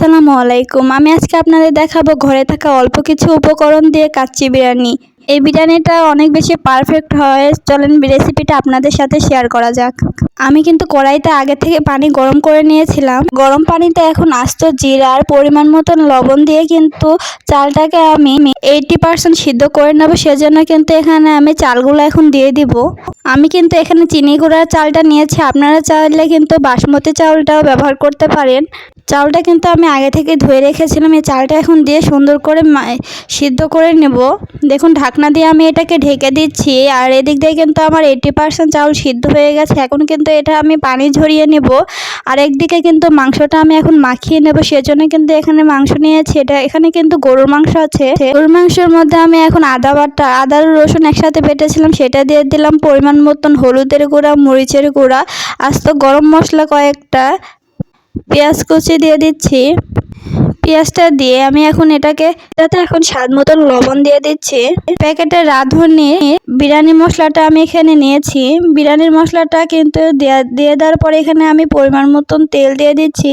আসসালামু আলাইকুম। আমি আজকে আপনাদের দেখাবো ঘরে থাকা অল্প কিছু উপকরণ দিয়ে কাচ্চি বিরিয়ানি। এই বিরিয়ানিটা অনেক বেশি পারফেক্ট হয়। চলেন রেসিপিটা আপনাদের সাথে শেয়ার করা যাক। আমি কিন্তু কড়াইতে আগে থেকে পানি গরম করে নিয়েছিলাম। গরম পানিতে এখন আস্ত জিরার পরিমাণ মতন লবণ দিয়ে কিন্তু চালটাকে আমি এইটি পার্সেন্ট সিদ্ধ করে নেব। সেজন্য কিন্তু এখানে আমি চালগুলো এখন দিয়ে দিব। আমি কিন্তু এখানে চিনি গুঁড়ার চালটা নিয়েছি। আপনারা চাইলে কিন্তু বাসমতি চাউলটাও ব্যবহার করতে পারেন। চাউলটা কিন্তু আমি আগে থেকে ধুয়ে রেখেছিলাম। এই চালটা এখন দিয়ে সুন্দর করে সিদ্ধ করে নেব। দেখুন, ঢাকনা দিয়ে আমি এটাকে ঢেকে দিচ্ছি। আর এদিক দিয়ে কিন্তু আমার এইটি পার্সেন্ট চাউল সিদ্ধ হয়ে গেছে। এখন কিন্তু এটা আমি পানি ঝরিয়ে নেব। আর একদিকে কিন্তু মাংসটা আমি এখন মাখিয়ে নেব। সেজন্য কিন্তু এখানে মাংস নিয়েছি। এটা এখানে কিন্তু গরুর মাংস আছে। গরুর মাংসের মধ্যে আমি এখন আদা বাটা, আদা রসুন একসাথে বেটেছিলাম। সেটা দিয়ে দিলাম পরিমাণ মতন হলুদের গুঁড়া, মরিচের গুঁড়া, আস্ত গরম মশলা কয়েকটা পেঁয়াজ কুচি দিয়ে দিচ্ছি। পেঁয়াজটা দিয়ে আমি এখন এটাকে, এটাতে এখন স্বাদ মতন লবণ দিয়ে দিচ্ছি। প্যাকেটে রাঁধুনি বিরিয়ানি মশলাটা আমি এখানে নিয়েছি। বিরিয়ানির মশলাটা কিন্তু দিয়ে দেওয়ার পরে এখানে আমি পরিমাণ মতন তেল দিয়ে দিচ্ছি।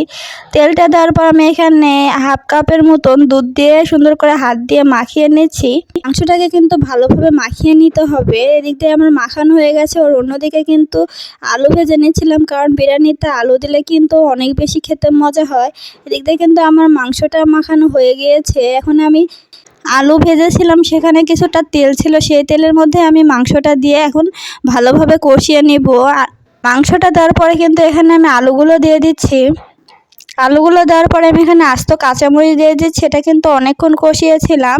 তেলটা দেওয়ার পর আমি এখানে হাফ কাপের মতন দুধ দিয়ে সুন্দর করে হাত দিয়ে মাখিয়ে নিচ্ছি। মাংসটাকে কিন্তু ভালোভাবে মাখিয়ে নিতে হবে। এদিক দিয়ে আমার মাখানো হয়ে গেছে ওর অন্যদিকে কিন্তু আলু ভেজে নিচ্ছিলাম কারণ বিরিয়ানিতে আলু দিলে কিন্তু অনেক বেশি খেতে মজা হয়। এদিক দিয়ে কিন্তু আমার মাংসটা মাখানো হয়ে গিয়েছে। এখন আমি আলু ভেজেছিলাম, সেখানে কিছুটা তেল ছিল, সেই তেলের মধ্যে আমি মাংসটা দিয়ে এখন ভালোভাবে কষিয়ে নিব। মাংসটা দেওয়ার পরে কিন্তু এখানে আমি আলুগুলো দিয়ে দিচ্ছি। আলুগুলো দেওয়ার পরে আমি এখানে আস্ত কাঁচামরিচ দিয়ে দিচ্ছি এটা কিন্তু অনেকক্ষণ কষিয়েছিলাম।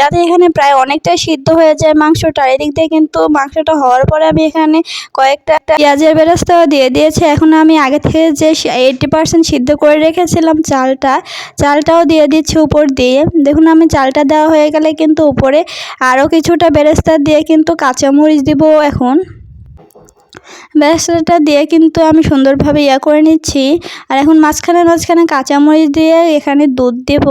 যাতে এখানে প্রায় অনেকটাই সিদ্ধ হয়ে যায় মাংসটা। এদিক দিয়ে কিন্তু মাংসটা হওয়ার পরে আমি এখানে কয়েকটা পেঁয়াজের বেরস্তাও দিয়ে দিয়েছি। এখন আমি আগে থেকে যে এইটটি পার্সেন্ট সিদ্ধ করে রেখেছিলাম চালটা, চালটাও দিয়ে দিচ্ছি উপর দিয়ে। দেখুন, আমি চালটা দেওয়া হয়ে গেলে কিন্তু উপরে আরও কিছুটা বেরেস্তা দিয়ে কিন্তু কাঁচামরিচ দিব এখন। বেরেস্তাটা দিয়ে কিন্তু আমি সুন্দরভাবে ইয়া করে নিচ্ছি। আর এখন মাঝখানে মাঝখানে কাঁচামরিচ দিয়ে এখানে দুধ দেব।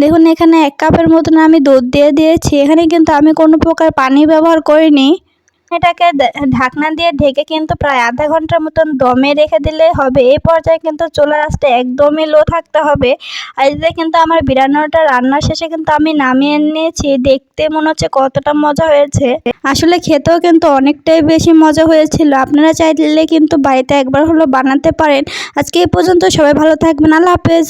দেখুন, এখানে এক কাপের মতন আমি দুধ দিয়ে দিয়েছি। এখানে কিন্তু আমি কোনো প্রকার পানি ব্যবহার করিনি। এটাকে ঢাকনা দিয়ে ঢেকে কিন্তু প্রায় আধা ঘণ্টার মতন দমে রেখে দিলে হবে। এই পর্যায়ে কিন্তু চুলার আঁচটা একদমই লো থাকতে হবে। আর এদিকে কিন্তু আমার বিরিয়ানিটা রান্নার শেষে কিন্তু আমি নামিয়ে নিয়েছি। দেখতে মনে হচ্ছে কতটা মজা হয়েছে। আসলে খেতেও কিন্তু অনেকটাই বেশি মজা হয়েছিল। আপনারা চাইলে কিন্তু বাড়িতে একবার হলো বানাতে পারেন। আজকে এই পর্যন্ত সবাই ভালো থাকবেন। আল্লাহ হাফেজ।